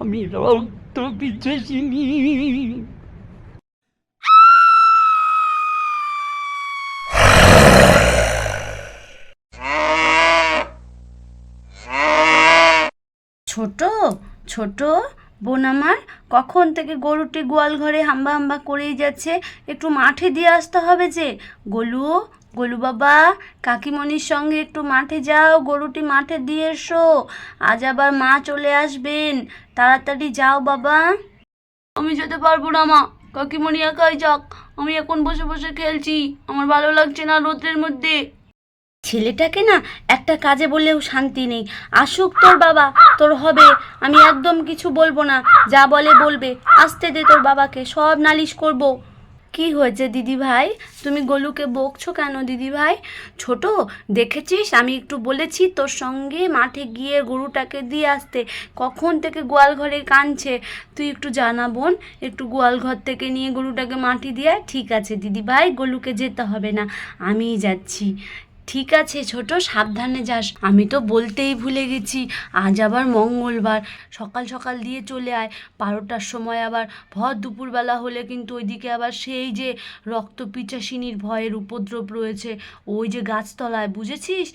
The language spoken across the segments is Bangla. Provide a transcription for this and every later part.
আমি রক্ত ছোট ছোট বোন আমার, কখন থেকে গরুটি গোয়াল ঘরে হাম্বা হাম্বা করেই যাচ্ছে? একটু মাঠে দিয়ে আসতে হবে যে। গোলু গোলু বাবা, কাকিমণির সঙ্গে একটু মাঠে যাও, গরুটি মাঠে দিয়ে এসো। আজ আবার মা চলে আসবেন। তাড়াতাড়ি যাও বাবা। আমি যেতে পারব না মা। কাকিমণি একাই যাক। আমি এখন বসে বসে খেলছি। আমার ভালো লাগছে না রোদ্রের মধ্যে। ছেলেটাকে না একটা কাজে বললেও শান্তি নেই। আসুক তোর বাবা, তোর হবে। আমি একদম কিছু বলব না। যা বলে বলবে। আসতে দে তোর বাবাকে। সব নালিশ করব। কি হয়েছে, দিদি ভাই? তুমি গোলুকে বকছো কেন, দিদি ভাই? ছোট, দেখেছিস? আমি একটু বলেছি তোর সঙ্গে মাঠে গিয়ে গরুটাকে দিয়ে আসতে। কখন থেকে গোয়াল ঘরে কাঁদছে? তুই একটু জানা বোন, একটু গোয়াল ঘর থেকে নিয়ে গরুটাকে মাটি দিয়ে ঠিক আছে, দিদি ভাই, গোলুকে যেতে হবে না। আমিই যাচ্ছি। ঠিক আছে ছোট, সাবধানে যাস। আমি তো বলতেই ভুলে গেছি, আজ আবার মঙ্গলবার। সকাল সকাল দিয়ে চলে আয়। বারোটার সময় আবার, ভর দুপুরবেলা হলে কিন্তু ওইদিকে আবার সেই যে রক্ত পিচাসিনীর ভয়ের উপদ্রব রয়েছে, ওই যে গাছতলায়, বুঝেছিস?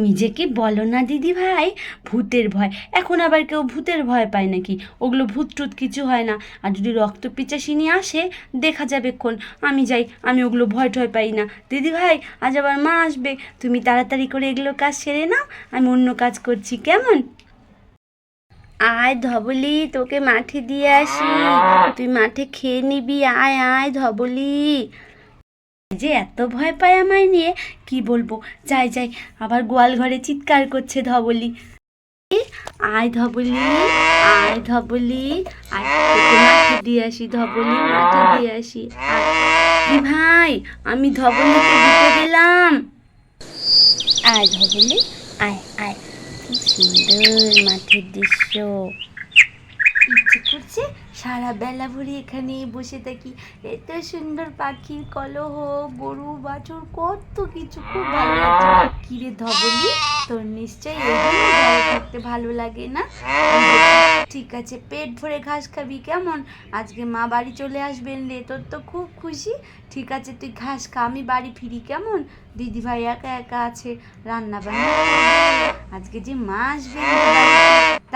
নিজেকে বলো না, দিদি ভাই। ভূতের ভয়। এখন আবার কেউ ভূতের ভয় পায় নাকি? ওগুলো ভূত টুত কিছু হয় না। আর যদি রক্ত পিচাসিনী আসে, দেখা যাবে কোন। আমি যাই, আমি ওগুলো ভয় টয় পাই না। দিদি ভাই, আজ আবার মা আসবে। তুমি তাড়াতাড়ি করে এগুলো কাজ সেরে নাও। আমি অন্য কাজ করছি, কেমন? আয় ধবলি, তোকে মাঠে দিয়ে আসি। তুই মাঠে খেয়ে নিবি। আয় আয় ধবলি। যে এত ভয় পায় আমায় নিয়ে, কি বলব? যাই যাই, আবার গোয়াল ঘরে চিৎকার করছে ধবলি। আয় ধবলি আয় ধবলি দিয়ে আসি, ধবলি মাঠে দিয়ে আসি। কি ভাই, আমি ধবলিকে দিতে দিলাম আয় ধবলি, আয় আয়। সুন্দর মাঠের দৃশ্য। ইচ্ছে করছে সারা বেলা ভরে এখানে বসে থাকি। এত সুন্দর পাখির কলহ, গরু, বাছুর, কত কিছু। খুব ভালো লাগছে। কিরে ধবলি, তোর নিশ্চয়ই এই জন্য থাকতে ভালো লাগে না? ঠিক আছে, পেট ভরে ঘাস খাবি কেমন? আজকে মা বাড়ি চলে আসবেন রে, তোর তো খুব খুশি। ঠিক আছে, তুই ঘাস খা, আমি বাড়ি ফিরি কেমন? দিদি ভাই একা একা আছে রান্না বান্না আজকে যে মা আসবে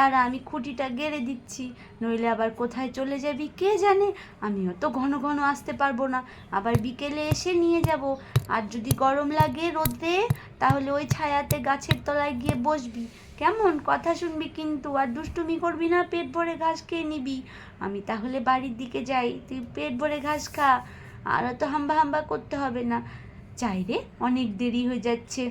তারা আমি খুঁটিটা গেড়ে দিচ্ছি। নইলে আবার কোথায় চলে যাবি কে জানে? আমিও তো ঘন ঘন আসতে পারব না। আবার বিকেলে এসে নিয়ে যাব। আর যদি গরম লাগে রোদে, তাহলে ওই ছায়াতে গাছের তলায় গিয়ে বসবি। কেমন? কথা শুনবি কিন্তু। আর দুষ্টুমি করবি না, পেট ভরে ঘাস খেয়ে নিবি। আমি তাহলে বাড়ির দিকে যাই। তুই পেট ভরে ঘাস খা। আর তো হাম্বা হাম্বা করতে হবে না। যাই রে, অনেক দেরি হয়ে যাচ্ছে।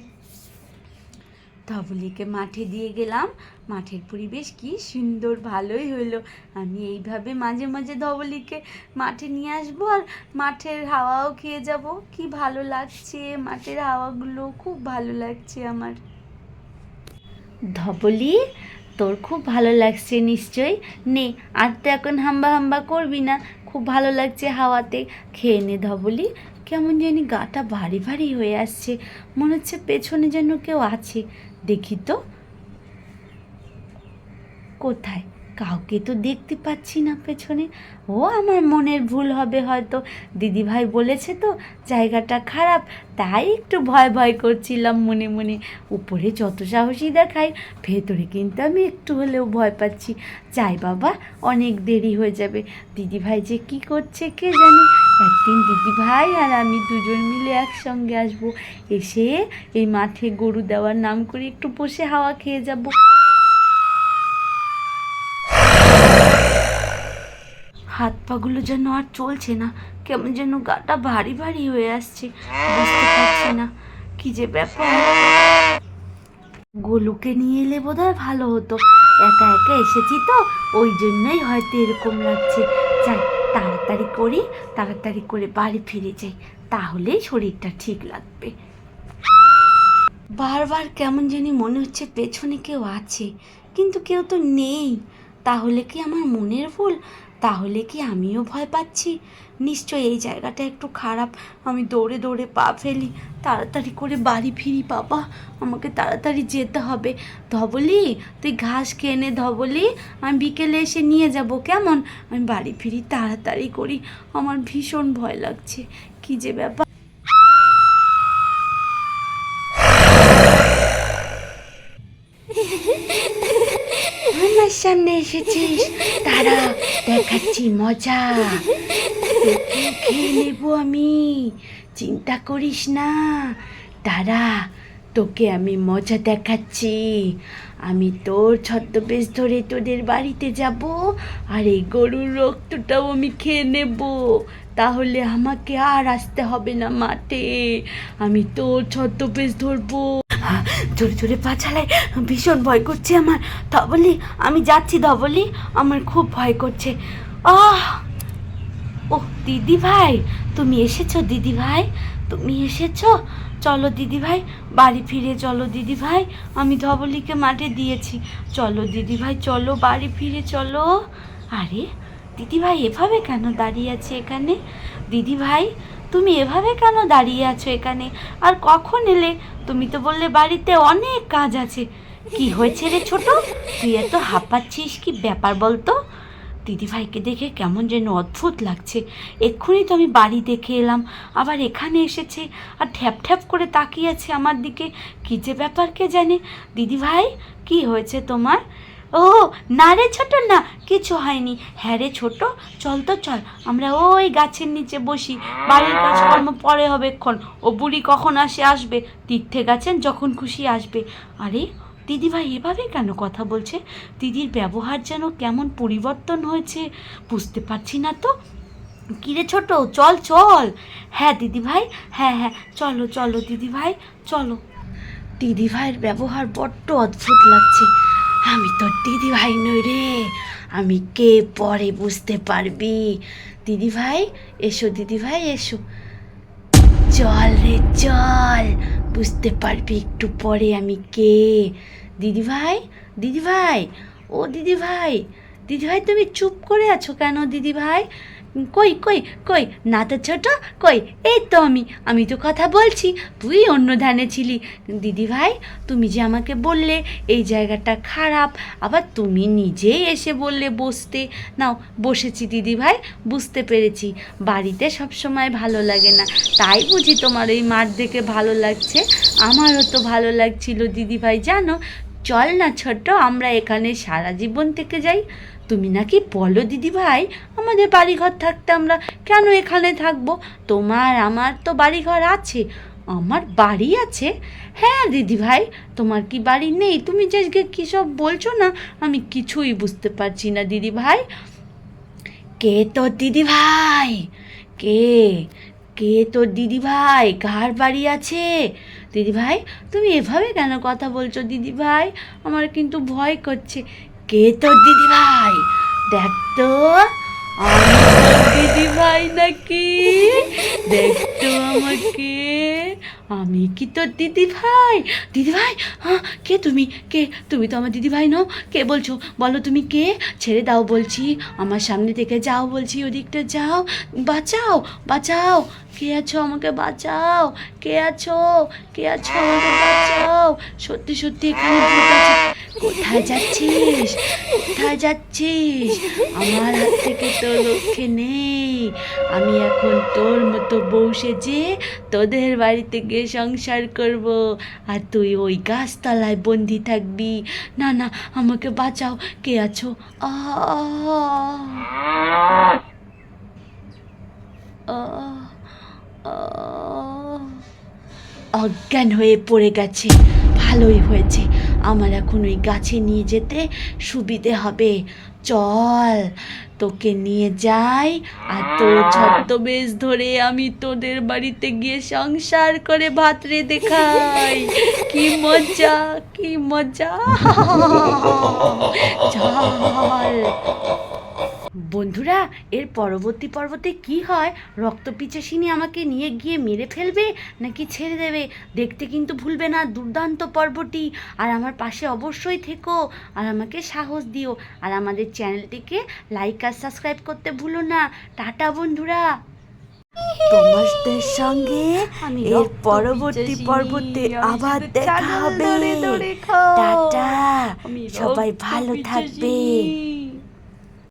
ধবলিকে মাঠে দিয়ে গেলাম। মাঠের পরিবেশ কি সুন্দর, ভালোই হলো আমি এইভাবে মাঝে মাঝে ধবলিকে মাঠে নিয়ে আসব আর মাঠের হাওয়াও খেয়ে যাব। কি ভালো লাগছে, মাঠের হাওয়াগুলো খুব ভালো লাগছে আমার। ধবলি, তোর খুব ভালো লাগছে নিশ্চয়ই? নে, আর তো এখন হাম্বা হাম্বা করবি না? খুব ভালো লাগছে হাওয়াতে। খেয়ে নে ধবলি। কেমন জানি গাটা ভারী ভারী হয়ে আসছে। মনে হচ্ছে পেছনে যেন কেউ আছে। দেখি তো। কোথায়? কাউকে তো দেখতে পাচ্ছি না পেছনে। ও, আমার মনের ভুল হবে হয়তো। দিদিভাই বলেছে তো, জায়গাটা খারাপ, তাই একটু ভয় ভয় করছিলাম মনে মনে। উপরে যত সাহসী দেখাই ভেতরে কিন্তু আমি একটু হলেও ভয় পাচ্ছি। যাই বাবা, অনেক দেরি হয়ে যাবে। দিদিভাই যে কি করছে কে জানি? একদিন দিদিভাই আর আমি দুজন মিলে একসঙ্গে আসব। এসে এই মাঠে গরু দেওয়ার নাম করে একটু বসে হাওয়া খেয়ে যাব। হাত পাগুলো যেন আর চলছে না, কেমন যেন গাটা ভারী ভারী হয়ে আসছে, বুঝতে পারছি না, কি যে ব্যাপার। গোলুকে নিয়ে এলে বোধহয় ভালো হতো, একা একা এসেছি তো, ওই জন্যই হয়তো এরকম লাগছে। তাড়াতাড়ি করে তাড়াতাড়ি করে বাড়ি ফিরে যাই তাহলে শরীরটা ঠিক লাগবে। বারবার কেমন জানি মনে হচ্ছে পেছনে কেউ আছে, কিন্তু কেউ তো নেই। তাহলে কি আমার মনের ভুল? তাহলে কি আমিও ভয় পাচ্ছি? নিশ্চয় এই জায়গাটা একটু খারাপ। আমি দৌড়ে দৌড়ে পা ফেলি। তাড়াতাড়ি করে বাড়ি ফিরি, বাবা। আমাকে তাড়াতাড়ি যেতে হবে। ধবলি, তুই ঘাস খেয়ে নে, ধবলি। আমি বিকেলে এসে নিয়ে যাব, কেমন? আমি বাড়ি ফিরি, তাড়াতাড়ি করি। আমার ভীষণ ভয় লাগছে। কি যে ব্যাপার? আমার সামনে এসেছিস। তারা দেখাচ্ছি, মজা। খেয়ে নেব আমি, চিন্তা করিস না। তারা তোকে আমি মজা দেখাচ্ছি। আমি তোর ছদ্মবেশ ধরে তোদের বাড়িতে যাব আর এই গরুর রক্তটাও আমি খেয়ে নেব। তাহলে আমাকে আর আসতে হবে না মাঠে। আমি তোর ছদ্মবেশ ধরবো। জোরে জোরে পা চালাই ভীষণ ভয় করছে আমার। ধবলি, আমি যাচ্ছি ধবলি। আমার খুব ভয় করছে। আহ! ও দিদি ভাই, তুমি এসেছ দিদি ভাই? তুমি এসেছ? চলো দিদি ভাই, বাড়ি ফিরে চলো দিদি ভাই। আমি ধবলিকে মাঠে দিয়েছি। চলো দিদি ভাই, চলো বাড়ি ফিরে চলো। আরে, দিদি ভাই এভাবে কেন দাঁড়িয়ে আছে এখানে? দিদি ভাই তুমি এভাবে কেন দাঁড়িয়ে আছো এখানে? আর কখন এলে? তুমি তো বললে বাড়িতে অনেক কাজ আছে। কি হয়েছে রে ছোট? তুই এত হাঁপাচ্ছিস কি ব্যাপার বলতো? দিদিভাইকে দেখে কেমন যেন অদ্ভুত লাগছে। এক্ষুনি তো আমি বাড়ি দেখে এলাম, আবার এখানে এসেছে, আর ঠ্যাপ ঠ্যাপ করে তাকিয়ে আছে আমার দিকে। কী যে ব্যাপার কে জানে? দিদিভাই, কি হয়েছে তোমার? ও, না রে ছোট, না, কিছু হয়নি। হ্যাঁ রে ছোট, চল তো, চল। আমরা ওই গাছের নিচে বসি। বাড়ির কাজকর্ম পরে হবে এক্ষণ। ও বুড়ি কখন আসে, আসবে। তীর্থে গেছেন, যখন খুশি আসবে। আরে, দিদিভাই এভাবে কেন কথা বলছে? দিদির ব্যবহার যেন কেমন পরিবর্তন হয়েছে, বুঝতে পারছি না তো। কিরে ছোট, চল চল। হ্যাঁ দিদিভাই হ্যাঁ হ্যাঁ চলো চলো, দিদিভাই, চলো। দিদিভাইয়ের ব্যবহার বড্ড অদ্ভুত লাগছে। আমি তো দিদিভাই নই রে। আমি কে পরে বুঝতে পারবি? দিদিভাই, এসো দিদিভাই, এসো। চল রে, চল। বুঝতে পারবি একটু পরে আমি কে। দিদিভাই দিদিভাই, ও দিদিভাই। দিদিভাই, তুমি চুপ করে আছো কেন দিদিভাই? কই কই কই, না তো ছোট, কই, এই তো আমি আমি তো কথা বলছি, তুই অন্য ধ্যানে ছিলি। দিদিভাই তুমি যে আমাকে বললে এই জায়গাটা খারাপ, আবার তুমি নিজেই এসে বললে বসতে। নাও, বসেছি দিদিভাই বুঝতে পেরেছি। বাড়িতে সব সময় ভালো লাগে না, তাই বুঝি তোমার এই মাঠ দেখে ভালো লাগছে। আমারও তো ভালো লাগছিল দিদিভাই জানো? চল না ছোট্ট আমরা এখানে সারা জীবন থেকে যাই। তুমি নাকি বলো দিদি ভাই আমাদের বাড়িঘর থাকতে আমরা কেন এখানে থাকব? তোমার, আমার তো বাড়িঘর আছে। আমার বাড়ি আছে? হ্যাঁ দিদি ভাই তোমার কি বাড়ি নেই? তুমি যে কী সব বলছো না, আমি কিছুই বুঝতে পারছি না দিদি ভাই কে তোর দিদি ভাই কে? কে তোর দিদি ভাই কার বাড়ি আছে? দিদি ভাই তুমি এভাবে কেন কথা বলছো দিদি ভাই আমার কিন্তু ভয় করছে। কে তোর দিদি ভাই দেখ তো দিদি ভাই নাকি? দেখ তো আমাকে? আমি কি তোর দিদি ভাই দিদি ভাই হ্যাঁ কে তুমি? কে? তুমি তো আমার দিদি ভাই নও। কে বলছো? বলো তুমি কে? ছেড়ে দাও বলছি। আমার সামনে থেকে যাও বলছি, ওদিকটা যাও। বাঁচাও বাঁচাও। কে আছো আমাকে বাঁচাও? কে আছো? কে আছো আমাকে বাঁচাও? সত্যি সত্যি এখানে কোথায় যাচ্ছিস? কোথায় যাচ্ছিস? আমার হাত থেকে তো লক্ষ্যে নেই। আমি এখন তোর মতো বউ সেজে তোদের বাড়িতে গিয়ে সংসার করব আর তুই ওই গাছতলায় বন্দি থাকবি না না আমাকে বাঁচাও কে আছো অজ্ঞান হয়ে পড়ে গেছে ভালোই হয়েছে। আমার এখন ওই গাছে নিয়ে যেতে সুবিধে হবে। চল তোকে নিয়ে যাই আর তোর ছদ্মবেশ ধরে আমি তোদের বাড়িতে গিয়ে সংসার করে ভাত রে দেখাই কি মজা কি মজা। চল। বন্ধুরা এর পরবর্তী পর্বতে কি হয়? রক্তপিচাসিনী আমাকে নিয়ে গিয়ে মেরে ফেলবে নাকি ছেড়ে দেবে? দেখতে কিন্তু ভুলবে না দুর্দান্ত পর্বটি। আর আমার পাশে অবশ্যই থেকো আর আমাকে সাহস দিও। আর আমাদের চ্যানেলটিকে লাইক আর সাবস্ক্রাইব করতে ভুলো না। টাটা বন্ধুরা। তোমাদের সঙ্গে আমি এর পরবর্তী পর্বতে আবার দেখা হবে। টাটা। সবাই ভালো থাকবে। পিচাসিনী।